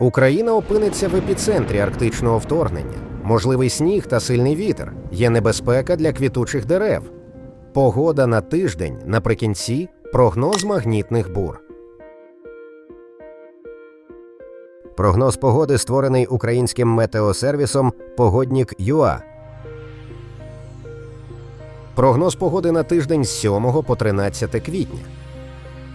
Україна опиниться в епіцентрі арктичного вторгнення. Можливий сніг та сильний вітер. Є небезпека для квітучих дерев. Погода на тиждень наприкінці прогноз магнітних бур. Прогноз погоди створений українським метеосервісом Погоднік ЮА. Прогноз погоди на тиждень з 7 по 13 квітня.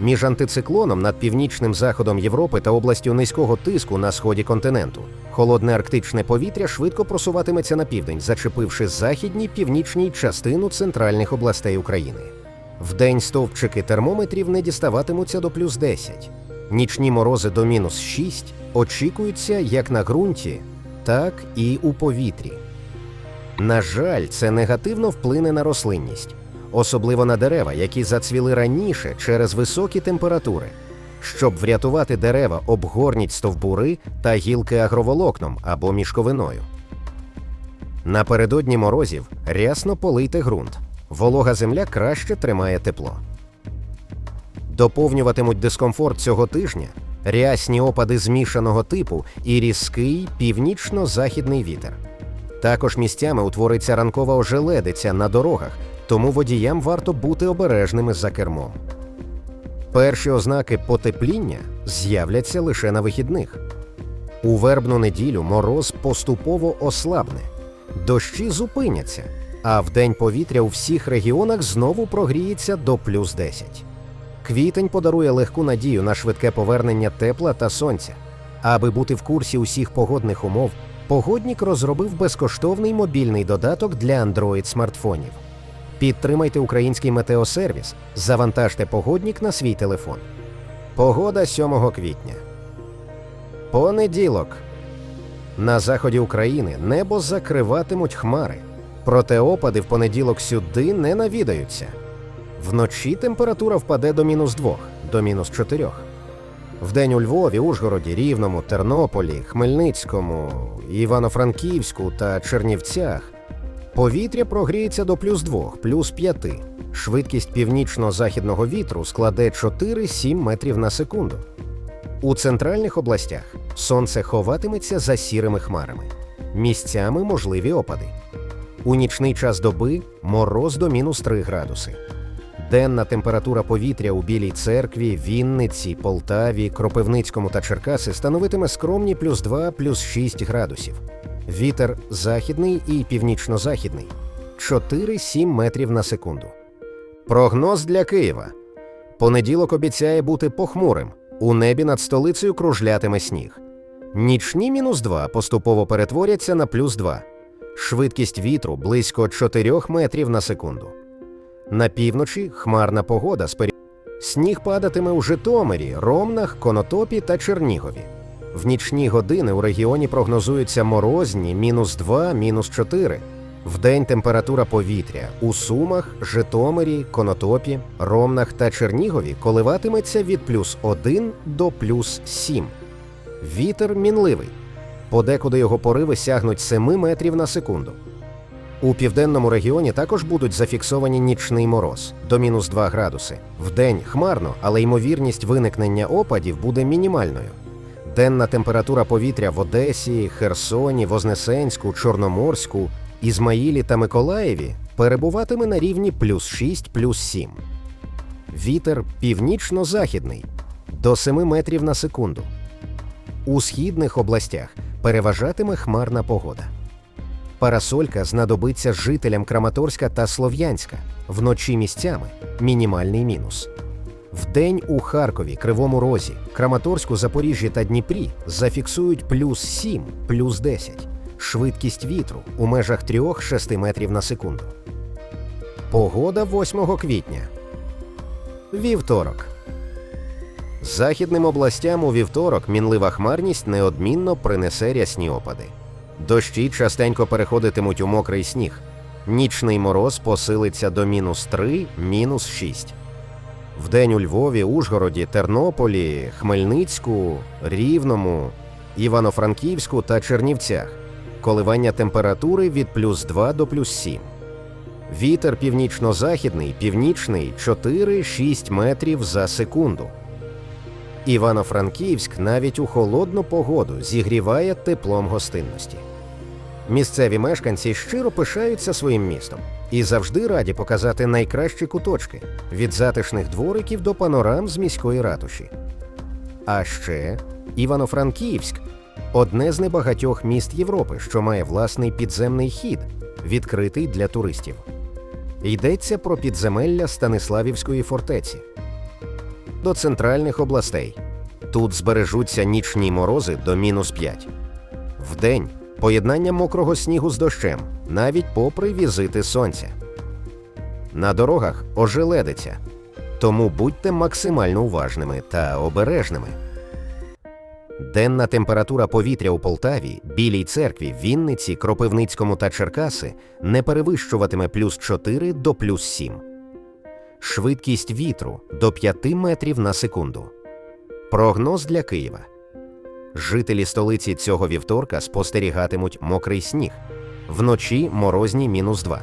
Між антициклоном над північним заходом Європи та областю низького тиску на сході континенту холодне арктичне повітря швидко просуватиметься на південь, зачепивши західні північні частину центральних областей України. Вдень стовпчики термометрів не діставатимуться до плюс 10. Нічні морози до мінус 6 очікуються як на ґрунті, так і у повітрі. На жаль, це негативно вплине на рослинність, особливо на дерева, які зацвіли раніше через високі температури. Щоб врятувати дерева, обгорніть стовбури та гілки агроволокном або мішковиною. Напередодні морозів рясно полийте ґрунт. Волога земля краще тримає тепло. Доповнюватимуть дискомфорт цього тижня рясні опади змішаного типу і різкий північно-західний вітер. Також місцями утвориться ранкова ожеледиця на дорогах, тому водіям варто бути обережними за кермом. Перші ознаки потепління з'являться лише на вихідних. У вербну неділю мороз поступово ослабне, дощі зупиняться, а вдень повітря у всіх регіонах знову прогріється до плюс 10. Квітень подарує легку надію на швидке повернення тепла та сонця. Аби бути в курсі усіх погодних умов, погоднік розробив безкоштовний мобільний додаток для Android смартфонів. Підтримайте український метеосервіс, завантажте погоднік на свій телефон. Погода 7 квітня. Понеділок. На заході України небо закриватимуть хмари. Проте опади в понеділок сюди не навідаються. Вночі температура впаде до мінус 2, до мінус 4. Вдень у Львові, Ужгороді, Рівному, Тернополі, Хмельницькому, Івано-Франківську та Чернівцях повітря прогріється до плюс 2, плюс 5. Швидкість північно-західного вітру складе 4-7 метрів на секунду. У центральних областях сонце ховатиметься за сірими хмарами. Місцями можливі опади. У нічний час доби мороз до мінус 3 градуси. Денна температура повітря у Білій церкві, Вінниці, Полтаві, Кропивницькому та Черкаси становитиме скромні плюс 2, плюс 6 градусів. Вітер західний і північно-західний 4-7 метрів на секунду. Прогноз для Києва. Понеділок обіцяє бути похмурим. У небі над столицею кружлятиме сніг. Нічні мінус 2 поступово перетворяться на плюс 2. Швидкість вітру близько 4 метрів на секунду. На півночі хмарна погода. Сніг падатиме у Житомирі, Ромнах, Конотопі та Чернігові. В нічні години у регіоні прогнозуються морозні мінус 2, мінус 4. Вдень температура повітря у Сумах, Житомирі, Конотопі, Ромнах та Чернігові коливатиметься від плюс 1 до плюс 7. Вітер мінливий. Подекуди його пориви сягнуть 7 метрів на секунду. У південному регіоні також будуть зафіксовані нічний мороз до мінус 2 градуси. Вдень хмарно, але ймовірність виникнення опадів буде мінімальною. Денна температура повітря в Одесі, Херсоні, Вознесенську, Чорноморську, Ізмаїлі та Миколаєві перебуватиме на рівні плюс 6, плюс 7. Вітер північно-західний до 7 метрів на секунду. У східних областях переважатиме хмарна погода. Парасолька знадобиться жителям Краматорська та Слов'янська. Вночі місцями мінімальний мінус. Вдень у Харкові, Кривому Розі, Краматорську, Запоріжжі та Дніпрі зафіксують плюс 7, плюс 10. Швидкість вітру у межах 3-6 метрів на секунду. Погода 8 квітня. Вівторок. Західним областям у вівторок мінлива хмарність неодмінно принесе рясні опади. Дощі частенько переходитимуть у мокрий сніг. Нічний мороз посилиться до мінус 3, мінус 6. Вдень у Львові, Ужгороді, Тернополі, Хмельницьку, Рівному, Івано-Франківську та Чернівцях. Коливання температури від плюс 2 до плюс 7. Вітер північно-західний, північний 4-6 метрів за секунду. Івано-Франківськ навіть у холодну погоду зігріває теплом гостинності. Місцеві мешканці щиро пишаються своїм містом і завжди раді показати найкращі куточки від затишних двориків до панорам з міської ратуші. А ще Івано-Франківськ одне з небагатьох міст Європи, що має власний підземний хід, відкритий для туристів. Йдеться про підземелля Станиславівської фортеці. До центральних областей. Тут збережуться нічні морози до мінус 5. Вдень поєднання мокрого снігу з дощем, навіть попри візити сонця. На дорогах ожеледиться, тому будьте максимально уважними та обережними. Денна температура повітря у Полтаві, Білій церкві, Вінниці, Кропивницькому та Черкаси не перевищуватиме плюс 4 до плюс 7. Швидкість вітру до 5 метрів на секунду. Прогноз для Києва. Жителі столиці цього вівторка спостерігатимуть мокрий сніг. Вночі морозні мінус 2.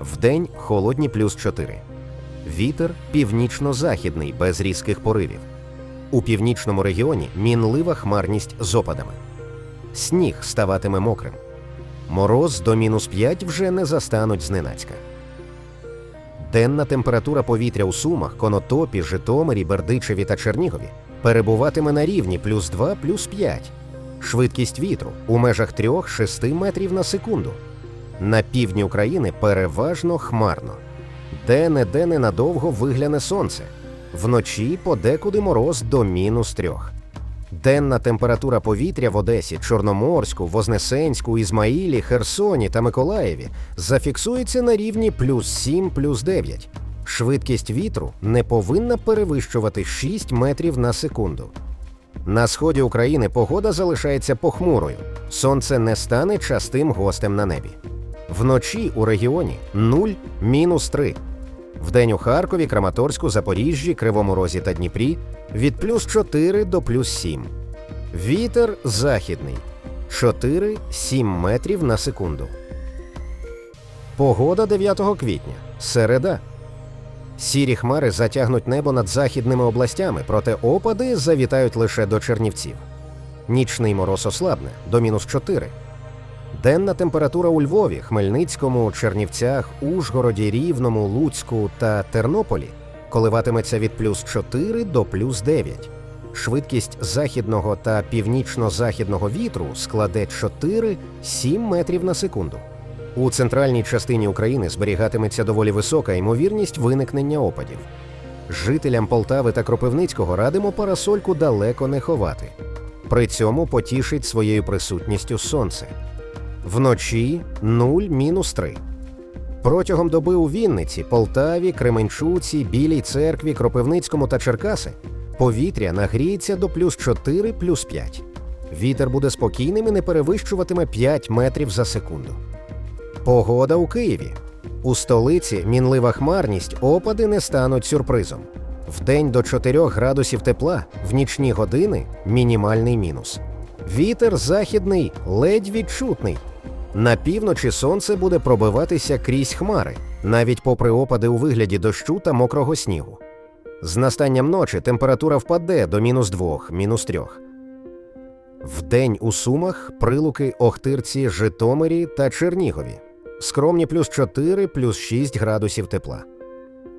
Вдень холодні плюс 4. Вітер північно-західний без різких поривів. У північному регіоні мінлива хмарність з опадами. Сніг ставатиме мокрим. Мороз до мінус 5 вже не застануть зненацька. Денна температура повітря у Сумах, Конотопі, Житомирі, Бердичеві та Чернігові перебуватиме на рівні плюс 2 плюс 5. Швидкість вітру у межах 3-6 метрів на секунду. На півдні України переважно хмарно. Де-не-де ненадовго вигляне сонце. Вночі подекуди мороз до мінус 3. Денна температура повітря в Одесі, Чорноморську, Вознесенську, Ізмаїлі, Херсоні та Миколаєві зафіксується на рівні плюс 7 плюс 9. Швидкість вітру не повинна перевищувати 6 метрів на секунду. На сході України погода залишається похмурою. Сонце не стане частим гостем на небі. Вночі у регіоні 0 мінус 3. Вдень у Харкові, Краматорську, Запоріжжі, Кривому Розі та Дніпрі від плюс 4 до плюс 7. Вітер західний 4-7 метрів на секунду. Погода 9 квітня. Середа. Сірі хмари затягнуть небо над західними областями, проте опади завітають лише до Чернівців. Нічний мороз ослабне до мінус 4. Денна температура у Львові, Хмельницькому, Чернівцях, Ужгороді, Рівному, Луцьку та Тернополі коливатиметься від плюс 4 до плюс 9. Швидкість західного та північно-західного вітру складе 4-7 метрів на секунду. У центральній частині України зберігатиметься доволі висока ймовірність виникнення опадів. Жителям Полтави та Кропивницького радимо парасольку далеко не ховати. При цьому потішить своєю присутністю сонце. Вночі 0-3. Протягом доби у Вінниці, Полтаві, Кременчуці, Білій церкві, Кропивницькому та Черкаси повітря нагріється до плюс 4 плюс 5. Вітер буде спокійним і не перевищуватиме 5 метрів за секунду. Погода у Києві. У столиці мінлива хмарність, опади не стануть сюрпризом. Вдень до 4 градусів тепла, в нічні години мінімальний мінус. Вітер західний ледь відчутний. На півночі сонце буде пробиватися крізь хмари, навіть попри опади у вигляді дощу та мокрого снігу. З настанням ночі температура впаде до мінус 2, мінус 3. Вдень у Сумах, Прилуки, Охтирці, Житомирі та Чернігові. Скромні плюс 4, плюс 6 градусів тепла.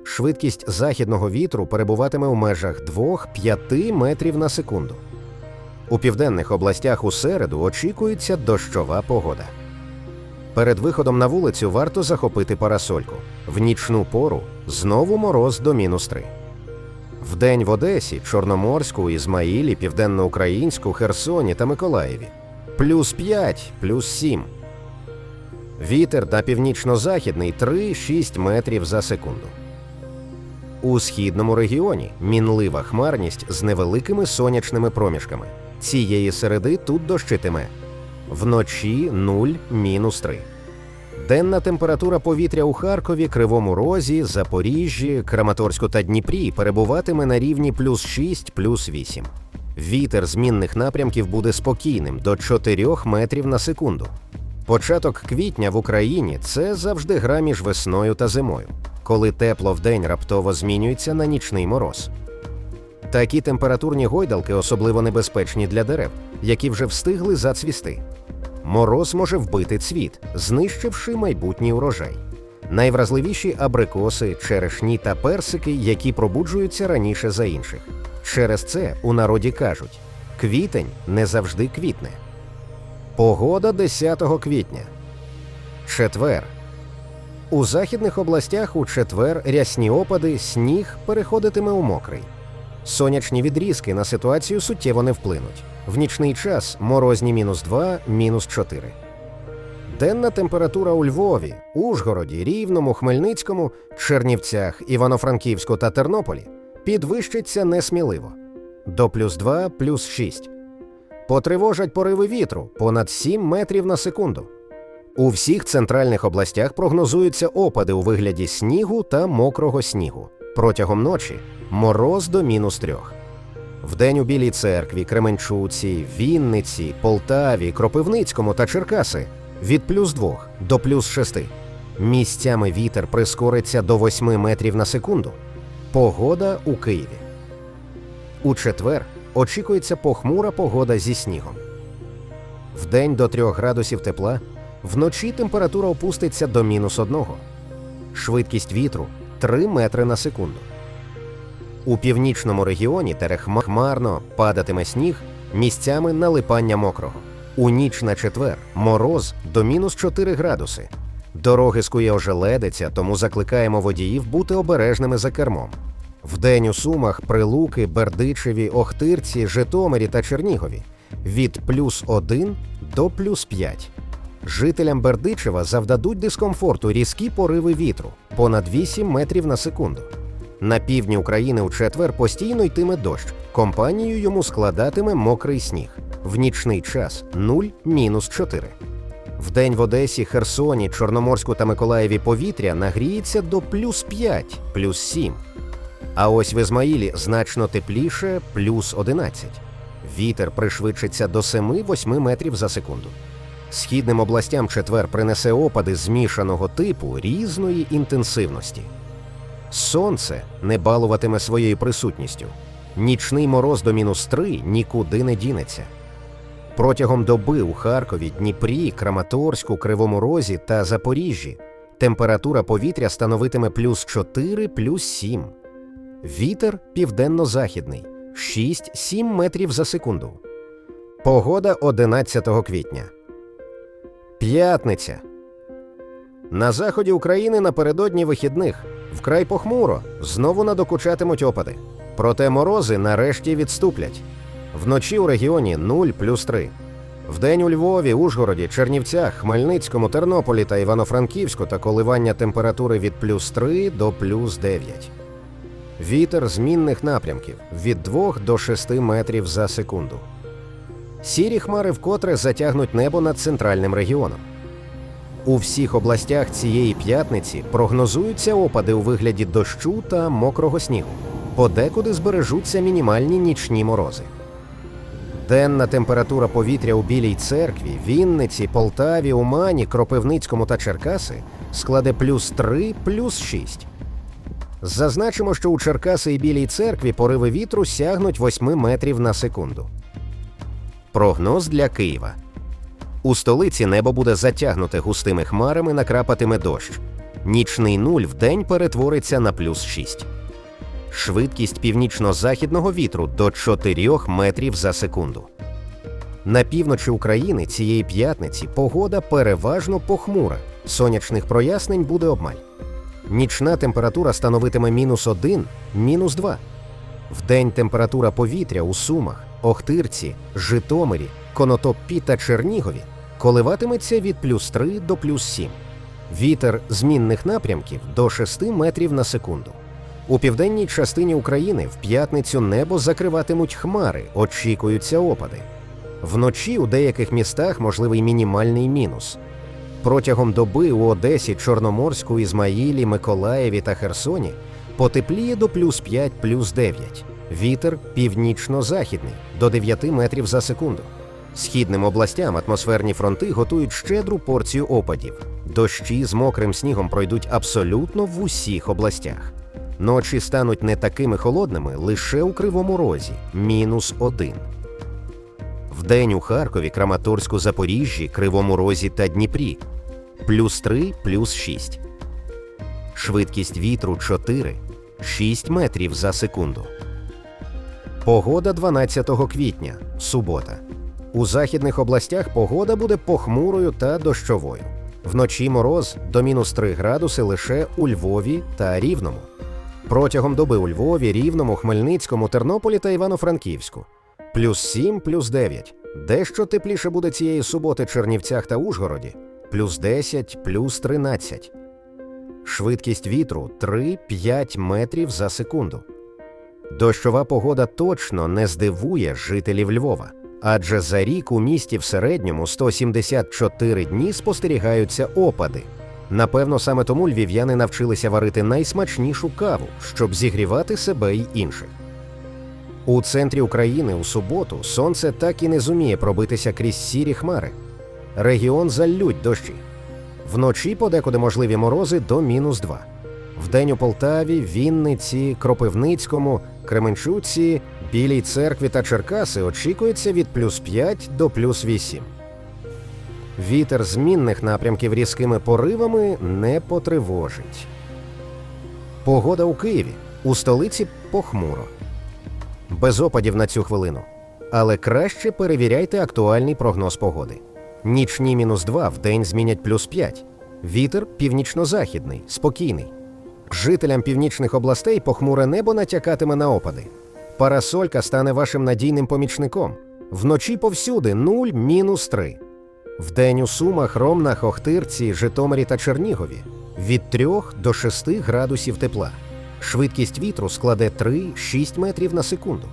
Швидкість західного вітру перебуватиме у межах 2-5 метрів на секунду. У південних областях у середу очікується дощова погода. Перед виходом на вулицю варто захопити парасольку. В нічну пору знову мороз до мінус 3. Вдень в Одесі, Чорноморську, Ізмаїлі, Південноукраїнську, Херсоні та Миколаєві. Плюс 5, плюс 7. Вітер на північно-західний 3-6 метрів за секунду. У східному регіоні мінлива хмарність з невеликими сонячними проміжками. Цієї середи тут дощитиме. Вночі 0 мінус 3. Денна температура повітря у Харкові, Кривому Розі, Запоріжжі, Краматорську та Дніпрі перебуватиме на рівні плюс 6, плюс 8. Вітер змінних напрямків буде спокійним до 4 метрів на секунду. Початок квітня в Україні це завжди гра між весною та зимою, коли тепло вдень раптово змінюється на нічний мороз. Такі температурні гойдалки особливо небезпечні для дерев, які вже встигли зацвісти. Мороз може вбити цвіт, знищивши майбутній урожай. Найвразливіші абрикоси, черешні та персики, які пробуджуються раніше за інших. Через це у народі кажуть: квітень не завжди квітне. Погода 10 квітня. Четвер. У західних областях у четвер рясні опади, сніг переходитиме у мокрий. Сонячні відрізки на ситуацію суттєво не вплинуть. В нічний час морозні мінус 2, мінус 4. Денна температура у Львові, Ужгороді, Рівному, Хмельницькому, Чернівцях, Івано-Франківську та Тернополі підвищиться несміливо до плюс 2, плюс 6. Потривожать пориви вітру понад 7 метрів на секунду. У всіх центральних областях прогнозуються опади у вигляді снігу та мокрого снігу. Протягом ночі мороз до мінус трьох. Вдень у Білій церкві, Кременчуці, Вінниці, Полтаві, Кропивницькому та Черкаси від плюс двох до плюс шести. Місцями вітер прискориться до 8 метрів на секунду. Погода у Києві. У четвер очікується похмура погода зі снігом. Вдень до 3 градусів тепла, вночі температура опуститься до мінус одного. Швидкість вітру 3 метри на секунду. У північному регіоні терехмарно падатиме сніг, місцями налипання мокрого. У ніч на четвер мороз до мінус 4 градуси. Дороги скує ожеледиця, тому закликаємо водіїв бути обережними за кермом. Вдень у Сумах, Прилуки, Бердичеві, Охтирці, Житомирі та Чернігові від плюс 1 до плюс 5. Жителям Бердичева завдадуть дискомфорту різкі пориви вітру понад 8 метрів на секунду. На півдні України у четвер постійно йтиме дощ. Компанію йому складатиме мокрий сніг. В нічний час 0 мінус 4. Вдень в Одесі, Херсоні, Чорноморську та Миколаєві повітря нагріється до плюс 5, плюс 7. А ось в Ізмаїлі значно тепліше плюс 11. Вітер пришвидшиться до 7-8 метрів за секунду. Східним областям четвер принесе опади змішаного типу різної інтенсивності. Сонце не балуватиме своєю присутністю. Нічний мороз до мінус 3 нікуди не дінеться. Протягом доби у Харкові, Дніпрі, Краматорську, Кривому Розі та Запоріжжі температура повітря становитиме плюс 4, плюс 7. Вітер південно-західний 6-7 метрів за секунду. Погода 11 квітня. П'ятниця. На заході України напередодні вихідних вкрай похмуро знову надокучатимуть опади. Проте морози нарешті відступлять. Вночі у регіоні 0 плюс 3. Вдень у Львові, Ужгороді, Чернівцях, Хмельницькому, Тернополі та Івано-Франківську та коливання температури від плюс 3 до плюс 9. Вітер змінних напрямків від 2 до 6 метрів за секунду. Сірі хмари вкотре затягнуть небо над центральним регіоном. У всіх областях цієї п'ятниці прогнозуються опади у вигляді дощу та мокрого снігу. Подекуди збережуться мінімальні нічні морози. Денна температура повітря у Білій церкві, Вінниці, Полтаві, Умані, Кропивницькому та Черкаси складе плюс 3, плюс 6. Зазначимо, що у Черкаси і Білій церкві пориви вітру сягнуть 8 метрів на секунду. Прогноз для Києва. У столиці небо буде затягнуте густими хмарами, накрапатиме дощ. Нічний нуль вдень перетвориться на плюс 6. Швидкість північно-західного вітру до 4 метрів за секунду. На півночі України цієї п'ятниці погода переважно похмура. Сонячних прояснень буде обмаль. Нічна температура становитиме мінус 1, мінус 2. Вдень температура повітря у Сумах, Охтирці, Житомирі, Конотопі та Чернігові коливатиметься від плюс 3 до плюс 7. Вітер змінних напрямків до 6 метрів на секунду. У південній частині України в п'ятницю небо закриватимуть хмари, очікуються опади. Вночі у деяких містах можливий мінімальний мінус. Протягом доби у Одесі, Чорноморську, Ізмаїлі, Миколаєві та Херсоні потепліє до плюс 5, плюс 9. Вітер північно-західний до 9 метрів за секунду. Східним областям атмосферні фронти готують щедру порцію опадів. Дощі з мокрим снігом пройдуть абсолютно в усіх областях. Ночі стануть не такими холодними лише у Кривому Розі мінус 1. Вдень у Харкові, Краматорську, Запоріжжі, Кривому Розі та Дніпрі плюс 3, плюс 6. Швидкість вітру 4, 6 метрів за секунду. Погода 12 квітня, субота. У західних областях погода буде похмурою та дощовою. Вночі мороз до мінус 3 градуси лише у Львові та Рівному. Протягом доби у Львові, Рівному, Хмельницькому, Тернополі та Івано-Франківську. Плюс 7, плюс 9. Дещо тепліше буде цієї суботи Чернівцях та Ужгороді. Плюс 10, плюс 13. Швидкість вітру 3-5 метрів за секунду. Дощова погода точно не здивує жителів Львова, адже за рік у місті в середньому 174 дні спостерігаються опади. Напевно, саме тому львів'яни навчилися варити найсмачнішу каву, щоб зігрівати себе й інших. У центрі України у суботу сонце так і не зуміє пробитися крізь сірі хмари. Регіон заллють дощі. Вночі подекуди можливі морози до мінус 2. Вдень у Полтаві, Вінниці, Кропивницькому, Кременчуці, Білій церкві та Черкаси очікується від плюс 5 до плюс 8. Вітер змінних напрямків різкими поривами не потривожить. Погода у Києві. У столиці похмуро. Без опадів на цю хвилину. Але краще перевіряйте актуальний прогноз погоди. Нічні мінус 2 в день змінять плюс 5. Вітер північно-західний, спокійний. Жителям північних областей похмуре небо натякатиме на опади. Парасолька стане вашим надійним помічником. Вночі повсюди 0 мінус 3. Вдень у Сумах, Ромнах, Охтирці, Житомирі та Чернігові від 3 до 6 градусів тепла. Швидкість вітру складе 3-6 метрів на секунду.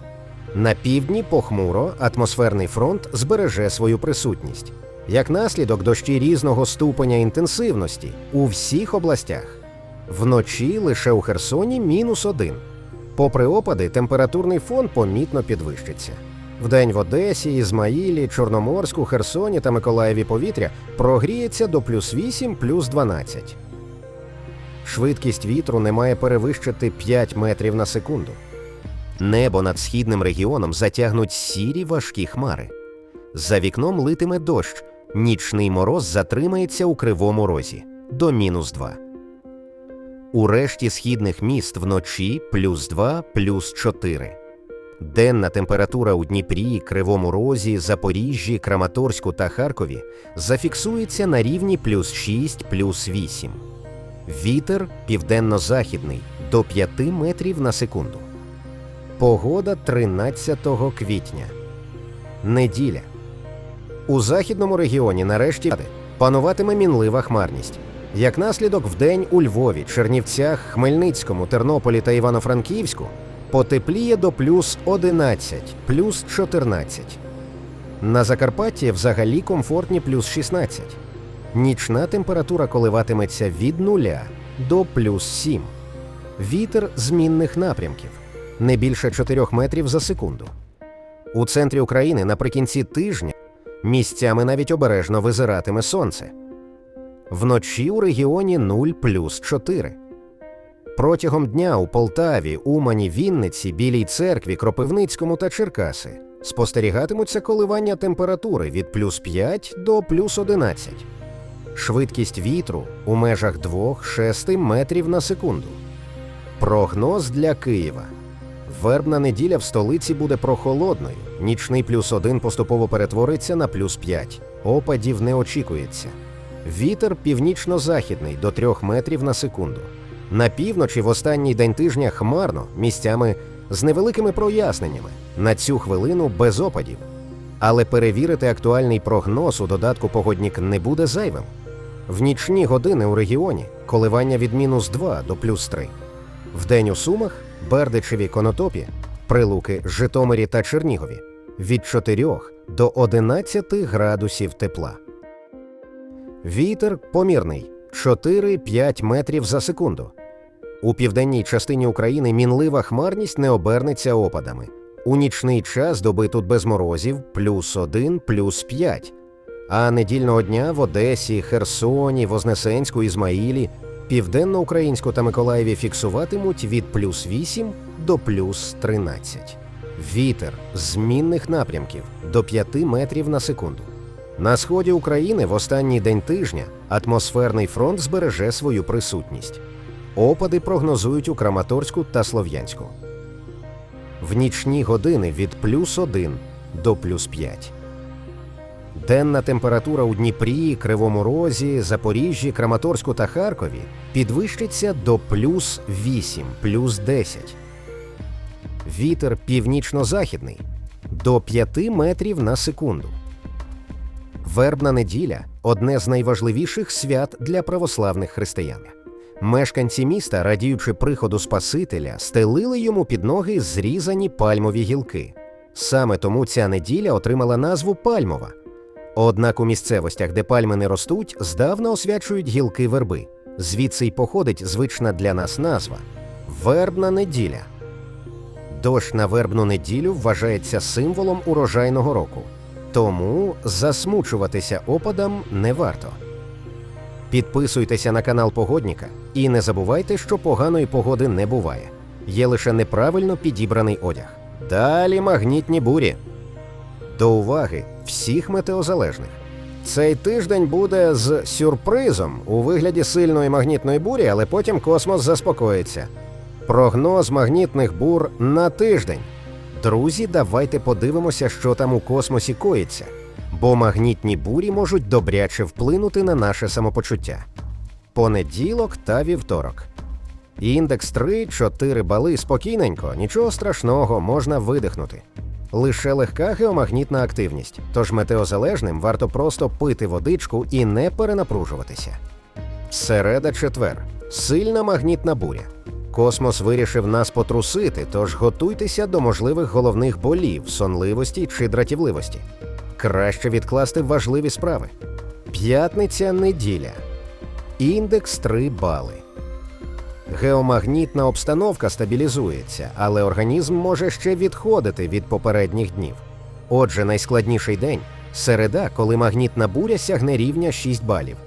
На півдні похмуро атмосферний фронт збереже свою присутність. Як наслідок дощі різного ступеня інтенсивності у всіх областях. Вночі лише у Херсоні мінус 1. Попри опади, температурний фон помітно підвищиться. Вдень в Одесі, Ізмаїлі, Чорноморську, Херсоні та Миколаєві повітря прогріється до плюс 8, плюс 12. Швидкість вітру не має перевищити 5 метрів на секунду. Небо над східним регіоном затягнуть сірі важкі хмари. За вікном литиме дощ, нічний мороз затримається у кривому розі до мінус 2. У решті східних міст вночі плюс 2, плюс 4. Денна температура у Дніпрі, Кривому Розі, Запоріжжі, Краматорську та Харкові зафіксується на рівні плюс 6, плюс 8. Вітер південно-західний до 5 метрів на секунду. Погода 13 квітня. Неділя. У західному регіоні нарешті пануватиме мінлива хмарність. Як наслідок, вдень у Львові, Чернівцях, Хмельницькому, Тернополі та Івано-Франківську потепліє до плюс 11, плюс 14. На Закарпатті взагалі комфортні плюс 16. Нічна температура коливатиметься від 0 до плюс 7. Вітер змінних напрямків не більше 4 метрів за секунду. У центрі України наприкінці тижня місцями навіть обережно визиратиме сонце. Вночі у регіоні 0 плюс 4. Протягом дня у Полтаві, Умані, Вінниці, Білій церкві, Кропивницькому та Черкаси спостерігатимуться коливання температури від плюс 5 до плюс 11. Швидкість вітру у межах 2-6 метрів на секунду. Прогноз для Києва. Вербна неділя в столиці буде прохолодною. Нічний плюс 1 поступово перетвориться на плюс 5. Опадів не очікується. Вітер північно-західний до 3 метрів на секунду. На півночі в останній день тижня хмарно, місцями з невеликими проясненнями. На цю хвилину без опадів. Але перевірити актуальний прогноз у додатку погоднік не буде зайвим. В нічні години у регіоні коливання від мінус 2 до плюс 3. Вдень у Сумах, Бердичеві, Конотопі, Прилуки, Житомирі та Чернігові від 4 до 11 градусів тепла. Вітер помірний 4-5 метрів за секунду. У південній частині України мінлива хмарність не обернеться опадами. У нічний час доби тут без морозів плюс 1, плюс 5. А недільного дня в Одесі, Херсоні, Вознесенську, Ізмаїлі Південноукраїнську та Миколаєві фіксуватимуть від плюс 8 до плюс 13. Вітер змінних напрямків до 5 метрів на секунду. На сході України в останній день тижня атмосферний фронт збереже свою присутність. Опади прогнозують у Краматорську та Слов'янську. В нічні години від плюс 1 до плюс 5. Денна температура у Дніпрі, Кривому Розі, Запоріжжі, Краматорську та Харкові підвищиться до плюс 8, плюс 10. Вітер північно-західний до 5 метрів на секунду. Вербна неділя одне з найважливіших свят для православних християн. Мешканці міста, радіючи приходу Спасителя, стелили йому під ноги зрізані пальмові гілки. Саме тому ця неділя отримала назву Пальмова. Однак у місцевостях, де пальми не ростуть, здавна освячують гілки верби. Звідси й походить звична для нас назва Вербна неділя. Дощ на вербну неділю вважається символом урожайного року, тому засмучуватися опадам не варто. Підписуйтеся на канал Погодніка і не забувайте, що поганої погоди не буває. Є лише неправильно підібраний одяг. Далі магнітні бурі. До уваги всіх метеозалежних. Цей тиждень буде з сюрпризом у вигляді сильної магнітної бурі, але потім космос заспокоїться. Прогноз магнітних бур на тиждень. Друзі, давайте подивимося, що там у космосі коїться, бо магнітні бурі можуть добряче вплинути на наше самопочуття. Понеділок та вівторок. Індекс 3-4 бали спокійненько, нічого страшного, можна видихнути. Лише легка геомагнітна активність, тож метеозалежним варто просто пити водичку і не перенапружуватися. Середа четвер. Сильна магнітна буря. Космос вирішив нас потрусити, тож готуйтеся до можливих головних болів, сонливості чи дратівливості. Краще відкласти важливі справи. П'ятниця неділя. Індекс 3 бали. Геомагнітна обстановка стабілізується, але організм може ще відходити від попередніх днів. Отже, найскладніший день середа, коли магнітна буря сягне рівня 6 балів.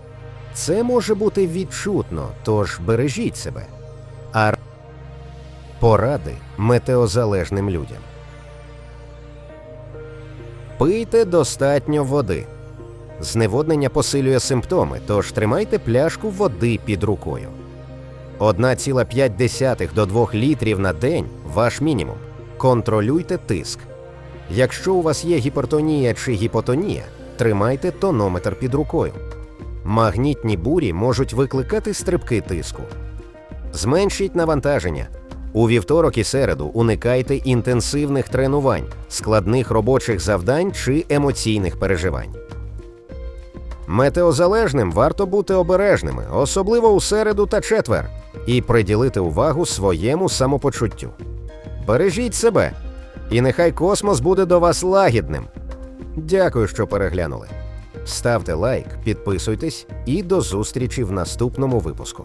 Це може бути відчутно, тож бережіть себе. А поради метеозалежним людям. Пийте достатньо води. Зневоднення посилює симптоми, тож тримайте пляшку води під рукою. 1,5 до 2 літрів на день ваш мінімум. Контролюйте тиск. Якщо у вас є гіпертонія чи гіпотонія, тримайте тонометр під рукою. Магнітні бурі можуть викликати стрибки тиску. Зменшіть навантаження. У вівторок і середу уникайте інтенсивних тренувань, складних робочих завдань чи емоційних переживань. Метеозалежним варто бути обережними, особливо у середу та четвер, і приділити увагу своєму самопочуттю. Бережіть себе, і нехай космос буде до вас лагідним. Дякую, що переглянули. Ставте лайк, підписуйтесь і до зустрічі в наступному випуску.